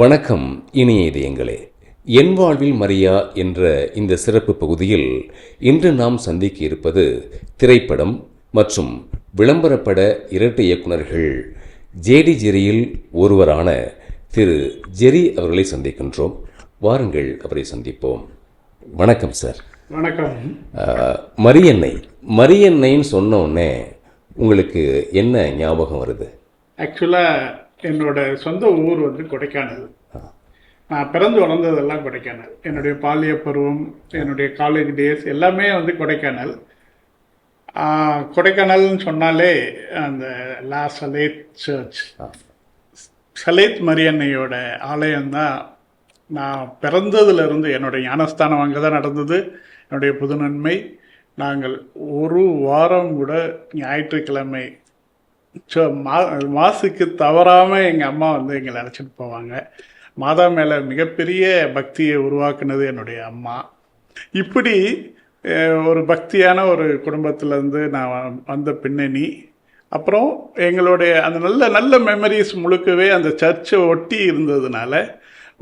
வணக்கம் இனிய இதயங்களே. என் வாழ்வில் மரியா என்ற இந்த சிறப்பு பகுதியில் இன்று நாம் சந்திக்க இருப்பது திரைப்படம் மற்றும் விளம்பரப்பட இரட்டை இயக்குனர்கள் ஜேடி ஜெரியில் ஒருவரான திரு ஜெரி அவர்களை சந்திக்கின்றோம். வாருங்கள் அவரை சந்திப்போம். வணக்கம் சார். வணக்கம். மரியன்னை. மரியன்னைன்னு சொன்ன உடனே உங்களுக்கு என்ன ஞாபகம் வருது? ஆக்சுவலாக என்னோட சொந்த ஊர் வந்து கொடைக்கானல். நான் பிறந்து வளர்ந்ததெல்லாம் கொடைக்கானல். என்னுடைய பாலிய பருவம் என்னுடைய காலேஜ் டேஸ் எல்லாமே வந்து கொடைக்கானல். கொடைக்கானல்னு சொன்னாலே அந்த லா சலேத் சர்ச் சலேத் மரியன்னையோட ஆலயம்தான் நான் பிறந்ததுலேருந்து என்னுடைய ஞானஸ்தானம் அங்கே தான் நடந்தது. என்னுடைய புது நன்மை. நாங்கள் ஒரு வாரம் கூட ஞாயிற்றுக்கிழமை ஸோ மா மாசுக்கு தவறாமல் எங்கள் அம்மா வந்து எங்களை அழைச்சிட்டு போவாங்க. மாதா மேலே மிகப்பெரிய பக்தியை உருவாக்குனது என்னுடைய அம்மா. இப்படி ஒரு பக்தியான ஒரு குடும்பத்திலேருந்து நான் வந்த பின்னணி. அப்புறம் எங்களுடைய அந்த நல்ல நல்ல மெமரிஸ் முழுக்கவே அந்த சர்ச்சை ஒட்டி இருந்ததுனால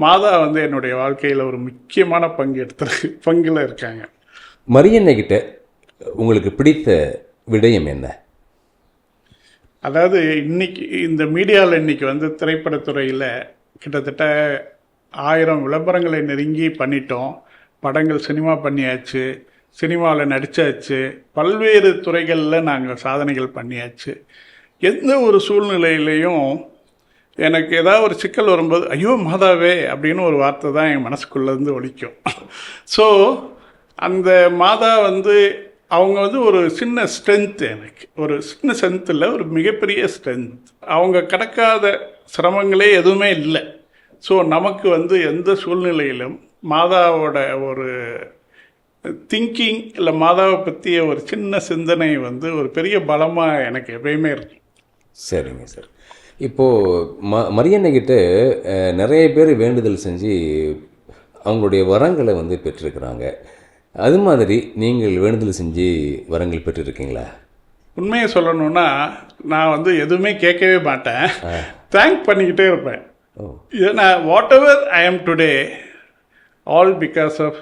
மாதா வந்து என்னுடைய வாழ்க்கையில் ஒரு முக்கியமான பங்கு எடுத்து பங்கில் இருக்காங்க. மரியன்னைகிட்ட உங்களுக்கு பிடித்த விடயம் என்ன? அதாவது இன்னைக்கு இந்த மீடியாவில் இன்னைக்கு வந்து திரைப்படத்துறையில் கிட்டத்தட்ட ஆயிரம் விளம்பரங்களை நெருங்கி பண்ணிட்டோம். படங்கள் சினிமா பண்ணியாச்சு சினிமாவில் நடித்தாச்சு பல்வேறு துறைகளில் நாங்கள் சாதனைகள் பண்ணியாச்சு. எந்த ஒரு சூழ்நிலையிலையும் எனக்கு ஏதாவது ஒரு சிக்கல் வரும்போது ஐயோ மாதாவே! அப்படின்னு ஒரு வார்த்தை தான் என் மனசுக்குள்ளேருந்து ஒழிக்கும் ஸோ அந்த மாதா வந்து அவங்க வந்து ஒரு சின்ன ஸ்ட்ரென்த் எனக்கு. ஒரு சின்ன ஸ்ட்ரென்த் இல்லை ஒரு மிகப்பெரிய ஸ்ட்ரென்த் அவங்க கடக்காத சிரமங்களே எதுவுமே இல்லை. ஸோ நமக்கு வந்து எந்த சூழ்நிலையிலும் மாதாவோட ஒரு திங்கிங் இல்லை மாதாவை பற்றிய ஒரு சின்ன சிந்தனை வந்து ஒரு பெரிய பலமாக எனக்கு எப்பயுமே இருக்கும் சரிங்க சார் இப்போது ம மரியன்னைகிட்ட நிறைய பேர் வேண்டுதல் செஞ்சு அவங்களுடைய வரங்களை வந்து பெற்றிருக்கிறாங்க. அது மாதிரி நீங்கள் வேண்டுதல் செஞ்சு வரங்கள் பெற்றிருக்கீங்களா? உண்மையை சொல்லணும்னா நான் வந்து எதுவுமே கேட்கவே மாட்டேன். தேங்க் பண்ணிக்கிட்டே இருப்பேன். ஏன்னா whatever I am today all because of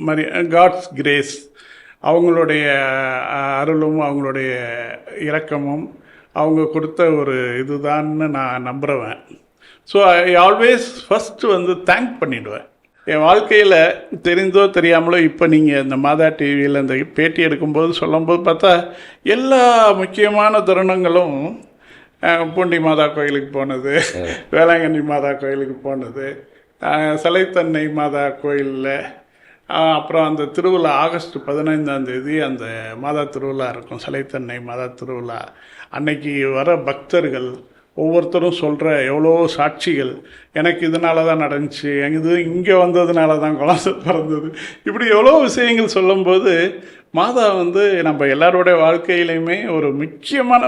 Mary God's grace அவங்களுடைய அருளும் அவங்களுடைய இரக்கமும் அவங்க கொடுத்த ஒரு இதுதான்னு நான் நம்புகிறவன் ஸோ ஐ ஆல்வேஸ் ஃபஸ்ட்டு வந்து தேங்க் பண்ணிடுவேன். என் வாழ்க்கையில் தெரிந்தோ தெரியாமலோ இப்போ நீங்கள் இந்த மாதா டிவியில் இந்த பேட்டி எடுக்கும்போது சொல்லும்போது பார்த்தா எல்லா முக்கியமான தருணங்களும் பூண்டி மாதா கோயிலுக்கு போனது வேளாங்கண்ணி மாதா கோயிலுக்கு போனது சலைத்தன்னை மாதா கோயிலில் அப்புறம் அந்த திருவிழா ஆகஸ்ட் பதினைந்தாம் தேதி அந்த மாதா திருவிழா இருக்கும் சலைத்தன்னை மாதா திருவிழா. அன்னைக்கு வர பக்தர்கள் ஒவ்வொருத்தரும் சொல்கிற எவ்வளோ சாட்சிகள். எனக்கு இதனால தான் நடந்துச்சு இது இங்கே வந்ததுனால தான் குழந்தை பிறந்தது. இப்படி எவ்வளோ விஷயங்கள் சொல்லும்போது மாதா வந்து நம்ம எல்லாரோட வாழ்க்கையிலையுமே ஒரு முக்கியமான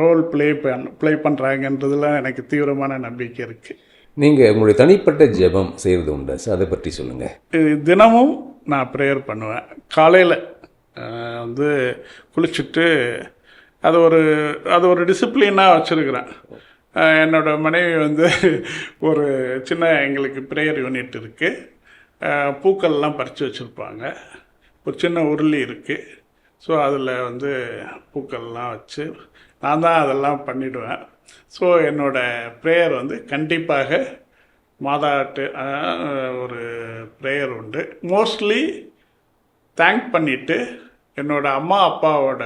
ரோல் ப்ளே பண் ப்ளே பண்ணுறாங்கன்றதுல எனக்கு தீவிரமான நம்பிக்கை இருக்குது நீங்கள் உங்களுடைய தனிப்பட்ட ஜெபம் செய்கிறது உண்டா? சார் அதை பற்றி சொல்லுங்கள் தினமும் நான் ப்ரேயர் பண்ணுவேன். காலையில் வந்து குளிச்சுட்டு அது ஒரு அது ஒரு டிசிப்ளினாக வச்சுருக்கிறேன். என்னோட மனைவி வந்து ஒரு சின்ன எங்களுக்கு ப்ரேயர் யூனிட் இருக்குது பூக்கள்லாம் பறித்து வச்சுருப்பாங்க. ஒரு சின்ன உருளி இருக்குது ஸோ அதில் வந்து பூக்கள்லாம் வச்சு நான் தான் அதெல்லாம் பண்ணிவிடுவேன் ஸோ என்னோட ப்ரேயர் வந்து கண்டிப்பாக மாதாட்டு ஒரு ப்ரேயர் உண்டு. மோஸ்ட்லி தேங்க் பண்ணிவிட்டு என்னோடய அம்மா அப்பாவோட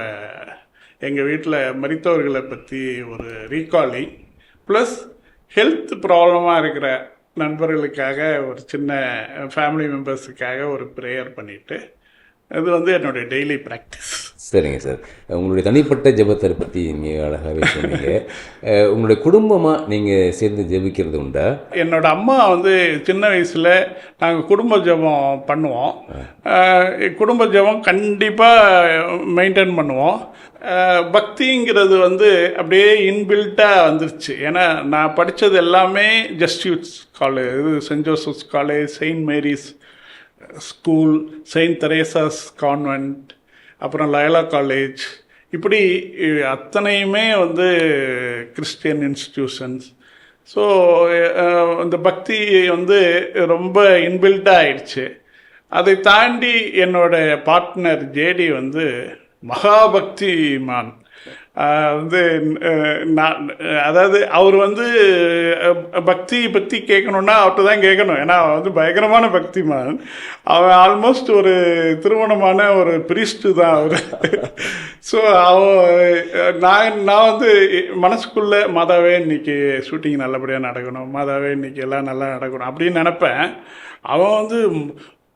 எங்கள் வீட்டில் மறித்தவர்களை பற்றி ஒரு ரீகாலிங் ப்ளஸ் ஹெல்த் ப்ராப்ளமாக இருக்கிற நண்பர்களுக்காக ஒரு சின்ன ஃபேமிலி மெம்பர்ஸுக்காக ஒரு ப்ரேயர் பண்ணிவிட்டு இது வந்து என்னுடைய டெய்லி ப்ராக்டிஸ் சரிங்க சார். உங்களுடைய தனிப்பட்ட ஜெபத்தை பற்றி நீங்கள் அழகாகவே சொன்னீங்க. உங்களுடைய குடும்பமாக நீங்கள் சேர்ந்து ஜெபிக்கிறது உண்டா? என்னோட அம்மா வந்து சின்ன வயசில் நாங்கள் குடும்ப ஜெபம் பண்ணுவோம். குடும்ப ஜெபம் கண்டிப்பாக மெயின்டைன் பண்ணுவோம். பக்திங்கிறது வந்து அப்படியே இன்பில்ட்டாக வந்துருச்சு. ஏன்னா நான் படித்தது எல்லாமே ஜஸ்டியூட்ஸ் காலேஜ் இது Saint Joseph's college Saint Mary's school Saint Teresa's convent அப்புறம் லயலா காலேஜ். இப்படி அத்தனையுமே வந்து கிறிஸ்டியன் இன்ஸ்டிடியூஷன்ஸ். ஸோ இந்த பக்தி வந்து ரொம்ப இன்பில்டாக ஆயிடுச்சு. அதை தாண்டி என்னோட பார்ட்னர் ஜேடி வந்து மகாபக்திமான். மான் வந்து நான் அதாவது அவர் வந்து பக்தி பற்றி கேட்கணுன்னா அவர்கிட்ட தான் கேட்கணும் ஏன்னா அவன் வந்து பயங்கரமான பக்திமான். அவன் ஆல்மோஸ்ட் ஒரு திருமணமான ஒரு பிரிஸ்ட்டு தான் அவர். ஸோ அவன் நான் நான் வந்து மனசுக்குள்ளே மாதாவே இன்னைக்கு ஷூட்டிங் நல்லபடியாக நடக்கணும். மாதாவே இன்னைக்கு எல்லாம் நல்லா நடக்கணும். அப்படின்னு நினப்பேன். அவன் வந்து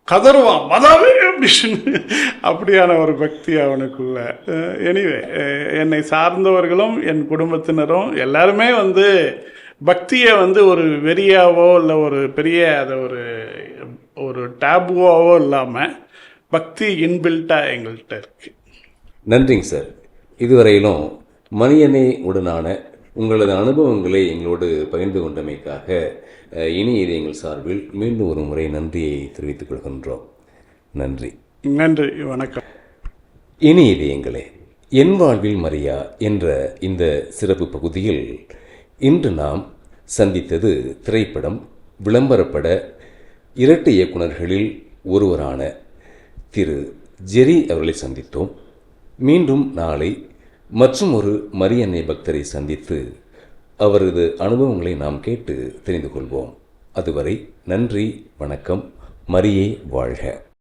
கதறுவான் மதாவே அப்படின்னு. அப்படியான ஒரு பக்தி அவனுக்குள்ள. எனிவே என்னை சார்ந்தவர்களும் என் குடும்பத்தினரும் எல்லாருமே வந்து பக்தியை வந்து ஒரு வெறியாவோ இல்லை ஒரு பெரிய அதை ஒரு ஒரு டேபுவாவோ இல்லாமல் பக்தி இன்பில்ட்டாக எங்கள்கிட்ட இருக்குது நன்றிங்க சார். இதுவரையிலும் மணியனை உடனான உங்களது அனுபவங்களை எங்களோடு பகிர்ந்து கொண்டமைக்காக அஹ், இனி இது எங்கள் சார்பில் மீண்டும் ஒரு முறை நன்றியை தெரிவித்துக் கொள்கின்றோம். நன்றி. நன்றி வணக்கம். இனி இது எங்களே என் வாழ்வில் மரியா என்ற இந்த சிறப்பு பகுதியில் இன்று நாம் சந்தித்தது திரைப்படம் விளம்பரப்பட இரட்டை இயக்குனர்களில் ஒருவரான திரு ஜெரி அவர்களை சந்தித்தோம். மீண்டும் நாளை மற்றும் ஒரு மரியன்னை பக்தரை சந்தித்து அவரது அனுபவங்களை நாம் கேட்டு தெரிந்து கொள்வோம். அதுவரை நன்றி வணக்கம். மரியே வாழ்க.